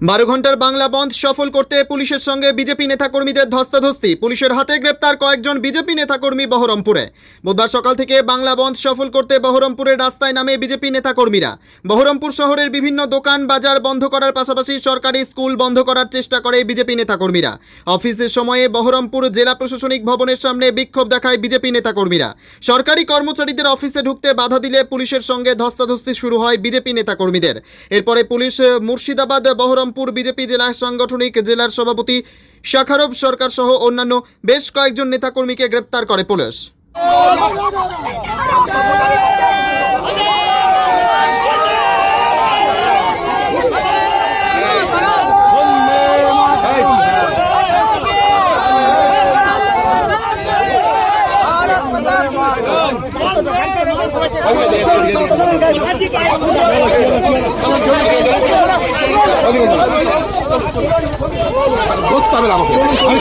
বারো ঘণ্টার বাংলা বন্ধ সফল করতে পুলিশের সঙ্গে বিজেপি নেতাকর্মীদের ধস্তাধস্তি। পুলিশের হাতে গ্রেপ্তার কয়েকজন বিজেপি নেতাকর্মী বহরমপুরে। বুধবার সকাল থেকে বাংলা বন্ধ সফল করতে বহরমপুরের রাস্তায় নামে বিজেপি নেতাকর্মীরা। বহরমপুর শহরের বিভিন্ন দোকান বাজার বন্ধ করার পাশাপাশি সরকারি স্কুল বন্ধ করার চেষ্টা করে বিজেপি নেতাকর্মীরা। অফিসের সময়ে বহরমপুর জেলা প্রশাসনিক ভবনের সামনে বিক্ষোভ দেখায় বিজেপি নেতাকর্মীরা। সরকারি কর্মচারীদের অফিসে ঢুকতে বাধা দিলে পুলিশের সঙ্গে ধস্তাধস্তি শুরু হয় বিজেপি নেতাকর্মীদের। এরপরে পুলিশ মুর্শিদাবাদ মুর্শিদাবাদ বহরমপুর বিজেপি জেলা সাংগঠনিক জেলার সভাপতি শাখারব সরকার সহ অন্যান্য বেশ কয়েকজন নেতাকর্মীকে গ্রেপ্তার করে পুলিশ আমাকে আমি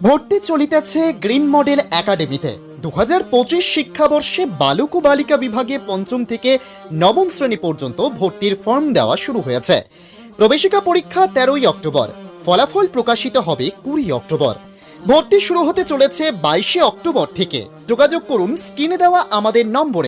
ভর্তি চলিতেছে গ্রিন মডেল একাডেমিতে। দু হাজার পঁচিশ শিক্ষাবর্ষে বালক ও বালিকা বিভাগে পঞ্চম থেকে নবম শ্রেণি পর্যন্ত ভর্তির ফর্ম দেওয়া শুরু হয়েছে। প্রবেশিকা পরীক্ষা তেরোই অক্টোবর। ফলাফল প্রকাশিত হবে কুড়ি অক্টোবর। ভর্তি শুরু হতে চলেছে বাইশে অক্টোবর থেকে। যোগাযোগ করুন, স্ক্রিনে দেওয়া আমাদের নম্বরে।